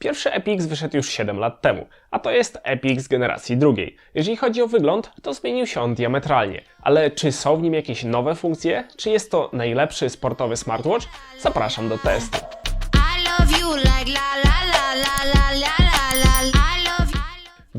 Pierwszy EPIX wyszedł już 7 lat temu, a to jest EPIX generacji drugiej. Jeżeli chodzi o wygląd, to zmienił się on diametralnie. Ale czy są w nim jakieś nowe funkcje? Czy jest to najlepszy sportowy smartwatch? Zapraszam do testu.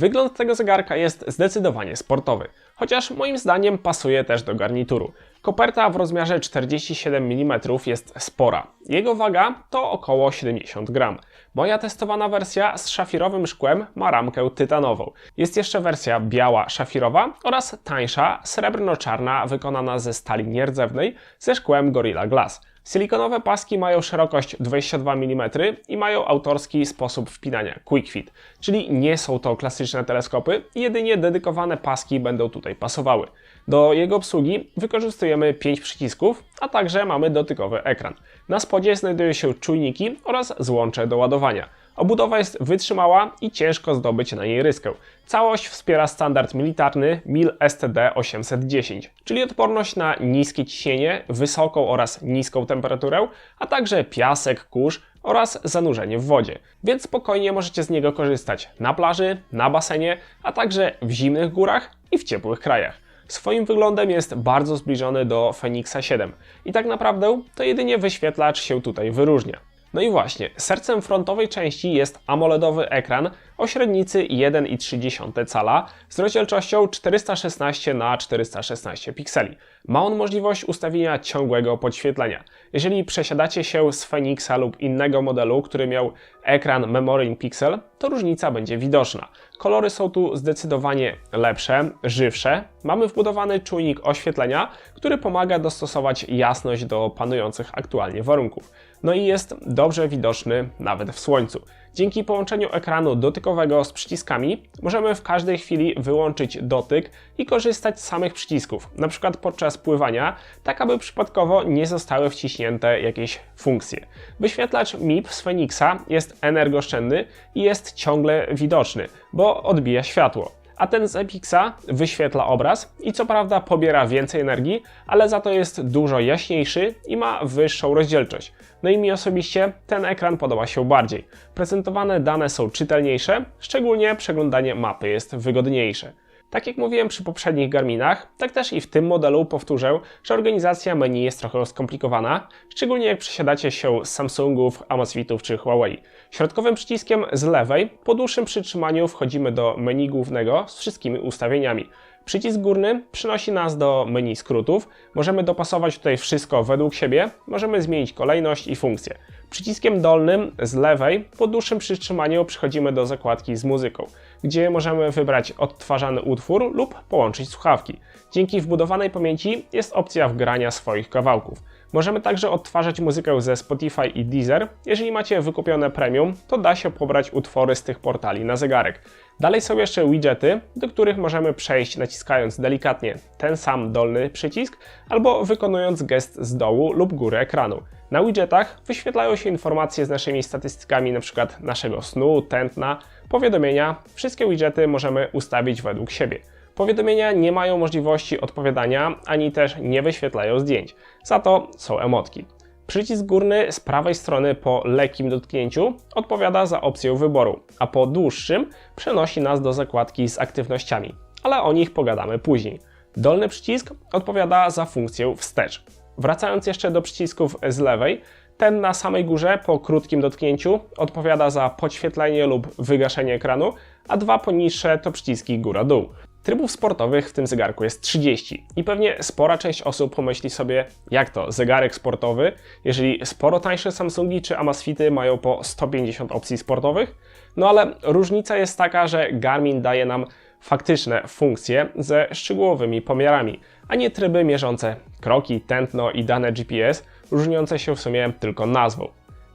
Wygląd tego zegarka jest zdecydowanie sportowy, chociaż moim zdaniem pasuje też do garnituru. Koperta w rozmiarze 47 mm jest spora. Jego waga to około 70 gram. Moja testowana wersja z szafirowym szkłem ma ramkę tytanową. Jest jeszcze wersja biała szafirowa oraz tańsza srebrno-czarna wykonana ze stali nierdzewnej ze szkłem Gorilla Glass. Silikonowe paski mają szerokość 22 mm i mają autorski sposób wpinania Quick Fit, czyli nie są to klasyczne teleskopy, jedynie dedykowane paski będą tutaj pasowały. Do jego obsługi wykorzystujemy 5 przycisków, a także mamy dotykowy ekran. Na spodzie znajdują się czujniki oraz złącze do ładowania. Obudowa jest wytrzymała i ciężko zdobyć na niej ryskę. Całość wspiera standard militarny MIL STD 810, czyli odporność na niskie ciśnienie, wysoką oraz niską temperaturę, a także piasek, kurz oraz zanurzenie w wodzie. Więc spokojnie możecie z niego korzystać na plaży, na basenie, a także w zimnych górach i w ciepłych krajach. Swoim wyglądem jest bardzo zbliżony do Fenixa 7 i tak naprawdę to jedynie wyświetlacz się tutaj wyróżnia. No i właśnie, sercem frontowej części jest AMOLEDowy ekran o średnicy 1,3 cala z rozdzielczością 416 na 416 pikseli. Ma on możliwość ustawienia ciągłego podświetlenia. Jeżeli przesiadacie się z Fenixa lub innego modelu, który miał ekran Memory in Pixel, to różnica będzie widoczna. Kolory są tu zdecydowanie lepsze, żywsze. Mamy wbudowany czujnik oświetlenia, który pomaga dostosować jasność do panujących aktualnie warunków. No i jest dobrze widoczny nawet w słońcu. Dzięki połączeniu ekranu dotykowego z przyciskami możemy w każdej chwili wyłączyć dotyk i korzystać z samych przycisków, na przykład podczas pływania, tak aby przypadkowo nie zostały wciśnięte jakieś funkcje. Wyświetlacz MIP z Fenixa jest energooszczędny i jest ciągle widoczny, bo odbija światło a ten z Epixa wyświetla obraz i co prawda pobiera więcej energii, ale za to jest dużo jaśniejszy i ma wyższą rozdzielczość. No i mi osobiście ten ekran podoba się bardziej. Prezentowane dane są czytelniejsze, szczególnie przeglądanie mapy jest wygodniejsze. Tak jak mówiłem przy poprzednich Garminach, tak też i w tym modelu powtórzę, że organizacja menu jest trochę skomplikowana, szczególnie jak przesiadacie się z Samsungów, Amazfitów czy Huawei. Środkowym przyciskiem z lewej, po dłuższym przytrzymaniu wchodzimy do menu głównego z wszystkimi ustawieniami. Przycisk górny przynosi nas do menu skrótów. Możemy dopasować tutaj wszystko według siebie, możemy zmienić kolejność i funkcję. Przyciskiem dolnym z lewej po dłuższym przytrzymaniu przechodzimy do zakładki z muzyką, gdzie możemy wybrać odtwarzany utwór lub połączyć słuchawki. Dzięki wbudowanej pamięci jest opcja wgrania swoich kawałków. Możemy także odtwarzać muzykę ze Spotify i Deezer. Jeżeli macie wykupione premium, to da się pobrać utwory z tych portali na zegarek. Dalej są jeszcze widgety, do których możemy przejść naciskając delikatnie ten sam dolny przycisk albo wykonując gest z dołu lub góry ekranu. Na widgetach wyświetlają się informacje z naszymi statystykami np. naszego snu, tętna, powiadomienia. Wszystkie widgety możemy ustawić według siebie. Powiadomienia nie mają możliwości odpowiadania, ani też nie wyświetlają zdjęć. Za to są emotki. Przycisk górny z prawej strony po lekkim dotknięciu odpowiada za opcję wyboru, a po dłuższym przenosi nas do zakładki z aktywnościami, ale o nich pogadamy później. Dolny przycisk odpowiada za funkcję wstecz. Wracając jeszcze do przycisków z lewej, ten na samej górze po krótkim dotknięciu odpowiada za podświetlenie lub wygaszenie ekranu, a dwa poniższe to przyciski góra-dół. Trybów sportowych w tym zegarku jest 30 i pewnie spora część osób pomyśli sobie, jak to zegarek sportowy, jeżeli sporo tańsze Samsungi czy Amazfity mają po 150 opcji sportowych. No ale różnica jest taka, że Garmin daje nam faktyczne funkcje ze szczegółowymi pomiarami, a nie tryby mierzące kroki, tętno i dane GPS, różniące się w sumie tylko nazwą.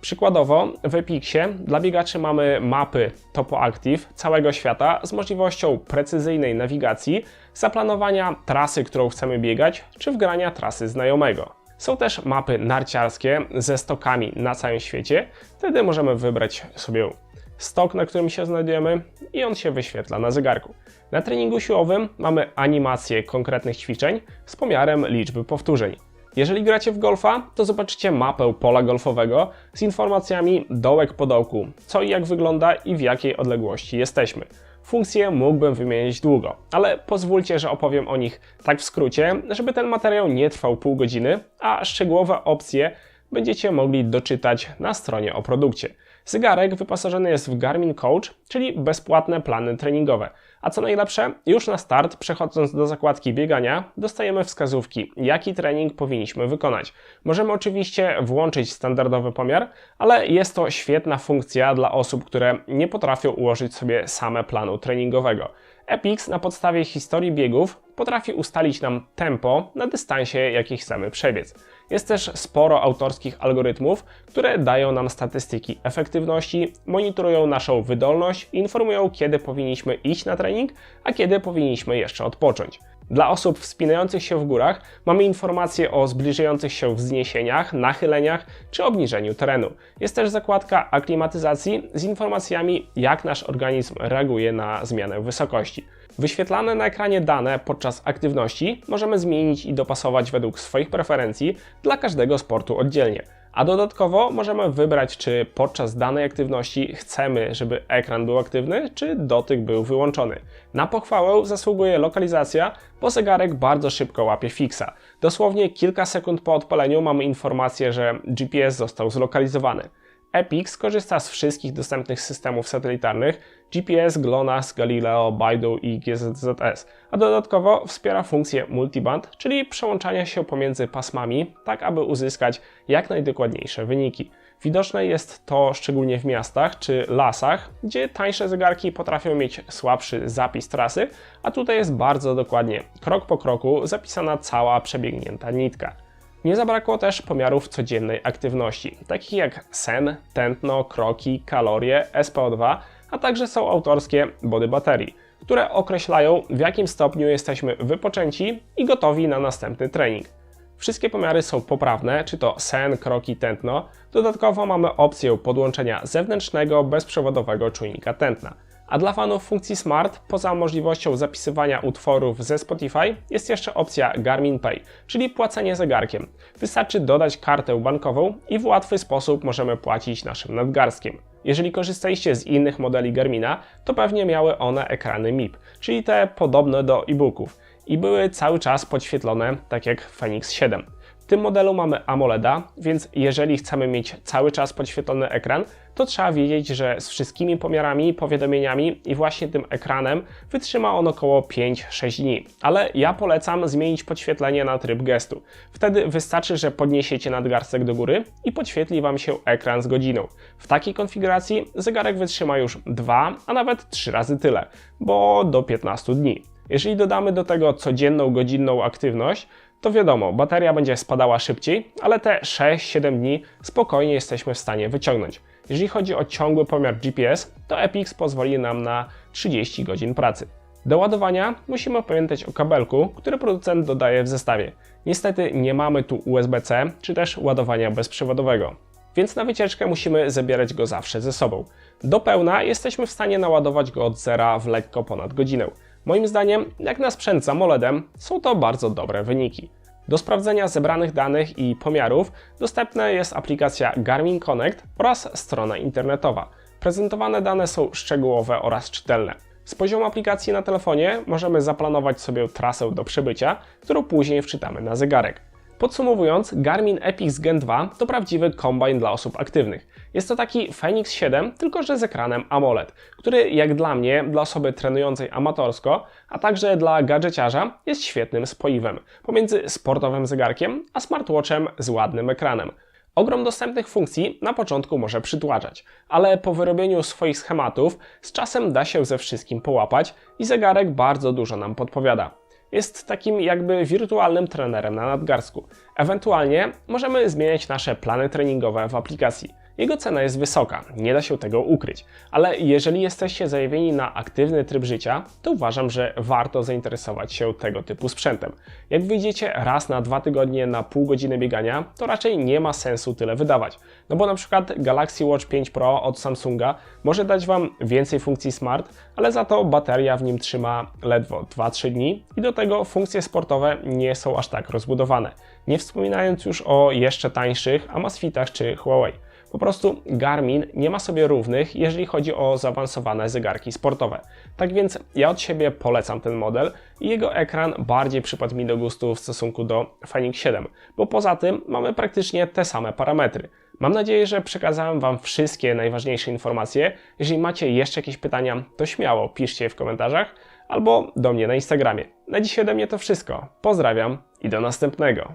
Przykładowo w Epixie dla biegaczy mamy mapy Topo Active całego świata z możliwością precyzyjnej nawigacji, zaplanowania trasy, którą chcemy biegać, czy wgrania trasy znajomego. Są też mapy narciarskie ze stokami na całym świecie. Wtedy możemy wybrać sobie stok, na którym się znajdujemy i on się wyświetla na zegarku. Na treningu siłowym mamy animację konkretnych ćwiczeń z pomiarem liczby powtórzeń. Jeżeli gracie w golfa, to zobaczycie mapę pola golfowego z informacjami dołek po dołku, co i jak wygląda i w jakiej odległości jesteśmy. Funkcje mógłbym wymienić długo, ale pozwólcie, że opowiem o nich tak w skrócie, żeby ten materiał nie trwał pół godziny, a szczegółowe opcje będziecie mogli doczytać na stronie o produkcie. Zegarek wyposażony jest w Garmin Coach, czyli bezpłatne plany treningowe. A co najlepsze, już na start, przechodząc do zakładki biegania, dostajemy wskazówki, jaki trening powinniśmy wykonać. Możemy oczywiście włączyć standardowy pomiar, ale jest to świetna funkcja dla osób, które nie potrafią ułożyć sobie same planu treningowego. Epix na podstawie historii biegów potrafi ustalić nam tempo na dystansie, jaki chcemy przebiec. Jest też sporo autorskich algorytmów, które dają nam statystyki efektywności, monitorują naszą wydolność i informują, kiedy powinniśmy iść na trening, a kiedy powinniśmy jeszcze odpocząć. Dla osób wspinających się w górach mamy informacje o zbliżających się wzniesieniach, nachyleniach czy obniżeniu terenu. Jest też zakładka aklimatyzacji z informacjami, jak nasz organizm reaguje na zmianę wysokości. Wyświetlane na ekranie dane podczas aktywności możemy zmienić i dopasować według swoich preferencji dla każdego sportu oddzielnie. A dodatkowo możemy wybrać, czy podczas danej aktywności chcemy, żeby ekran był aktywny, czy dotyk był wyłączony. Na pochwałę zasługuje lokalizacja, bo zegarek bardzo szybko łapie fixa. Dosłownie kilka sekund po odpaleniu mamy informację, że GPS został zlokalizowany. Epix korzysta z wszystkich dostępnych systemów satelitarnych GPS, GLONASS, Galileo, Baidu i GZZS, a dodatkowo wspiera funkcję multiband, czyli przełączania się pomiędzy pasmami, tak aby uzyskać jak najdokładniejsze wyniki. Widoczne jest to szczególnie w miastach czy lasach, gdzie tańsze zegarki potrafią mieć słabszy zapis trasy, a tutaj jest bardzo dokładnie, krok po kroku, zapisana cała przebiegnięta nitka. Nie zabrakło też pomiarów codziennej aktywności, takich jak sen, tętno, kroki, kalorie, SPO2, a także są autorskie body baterii, które określają w jakim stopniu jesteśmy wypoczęci i gotowi na następny trening. Wszystkie pomiary są poprawne, czy to sen, kroki, tętno. Dodatkowo mamy opcję podłączenia zewnętrznego, bezprzewodowego czujnika tętna. A dla fanów funkcji Smart, poza możliwością zapisywania utworów ze Spotify, jest jeszcze opcja Garmin Pay, czyli płacenie zegarkiem. Wystarczy dodać kartę bankową i w łatwy sposób możemy płacić naszym nadgarstkiem. Jeżeli korzystaliście z innych modeli Garmina, to pewnie miały one ekrany MIP, czyli te podobne do e-booków i były cały czas podświetlone, tak jak Fenix 7. W tym modelu mamy AMOLEDa, więc jeżeli chcemy mieć cały czas podświetlony ekran, to trzeba wiedzieć, że z wszystkimi pomiarami, powiadomieniami i właśnie tym ekranem wytrzyma on około 5-6 dni. Ale ja polecam zmienić podświetlenie na tryb gestu. Wtedy wystarczy, że podniesiecie nadgarstek do góry i podświetli Wam się ekran z godziną. W takiej konfiguracji zegarek wytrzyma już 2, a nawet 3 razy tyle, bo do 15 dni. Jeżeli dodamy do tego codzienną godzinną aktywność, to wiadomo, bateria będzie spadała szybciej, ale te 6-7 dni spokojnie jesteśmy w stanie wyciągnąć. Jeżeli chodzi o ciągły pomiar GPS, to Epix pozwoli nam na 30 godzin pracy. Do ładowania musimy pamiętać o kabelku, który producent dodaje w zestawie. Niestety nie mamy tu USB-C czy też ładowania bezprzewodowego, więc na wycieczkę musimy zabierać go zawsze ze sobą. Do pełna jesteśmy w stanie naładować go od zera w lekko ponad godzinę. Moim zdaniem, jak na sprzęt z AMOLEDem, są to bardzo dobre wyniki. Do sprawdzenia zebranych danych i pomiarów dostępna jest aplikacja Garmin Connect oraz strona internetowa. Prezentowane dane są szczegółowe oraz czytelne. Z poziomu aplikacji na telefonie możemy zaplanować sobie trasę do przebycia, którą później wczytamy na zegarek. Podsumowując, Garmin Epix Gen 2 to prawdziwy kombajn dla osób aktywnych. Jest to taki Fenix 7, tylko że z ekranem AMOLED, który jak dla mnie, dla osoby trenującej amatorsko, a także dla gadżeciarza jest świetnym spoiwem pomiędzy sportowym zegarkiem a smartwatchem z ładnym ekranem. Ogrom dostępnych funkcji na początku może przytłaczać, ale po wyrobieniu swoich schematów z czasem da się ze wszystkim połapać i zegarek bardzo dużo nam podpowiada jest takim jakby wirtualnym trenerem na nadgarstku. Ewentualnie możemy zmieniać nasze plany treningowe w aplikacji. Jego cena jest wysoka, nie da się tego ukryć, ale jeżeli jesteście zajawieni na aktywny tryb życia, to uważam, że warto zainteresować się tego typu sprzętem. Jak wyjdziecie raz na dwa tygodnie na pół godziny biegania, to raczej nie ma sensu tyle wydawać. No bo na przykład Galaxy Watch 5 Pro od Samsunga może dać Wam więcej funkcji smart, ale za to bateria w nim trzyma ledwo 2-3 dni i do tego funkcje sportowe nie są aż tak rozbudowane. Nie wspominając już o jeszcze tańszych Amazfitach czy Huawei. Po prostu Garmin nie ma sobie równych, jeżeli chodzi o zaawansowane zegarki sportowe. Tak więc ja od siebie polecam ten model i jego ekran bardziej przypadł mi do gustu w stosunku do Fenix 7, bo poza tym mamy praktycznie te same parametry. Mam nadzieję, że przekazałem Wam wszystkie najważniejsze informacje. Jeżeli macie jeszcze jakieś pytania, to śmiało piszcie je w komentarzach albo do mnie na Instagramie. Na dzisiaj ode mnie to wszystko. Pozdrawiam i do następnego.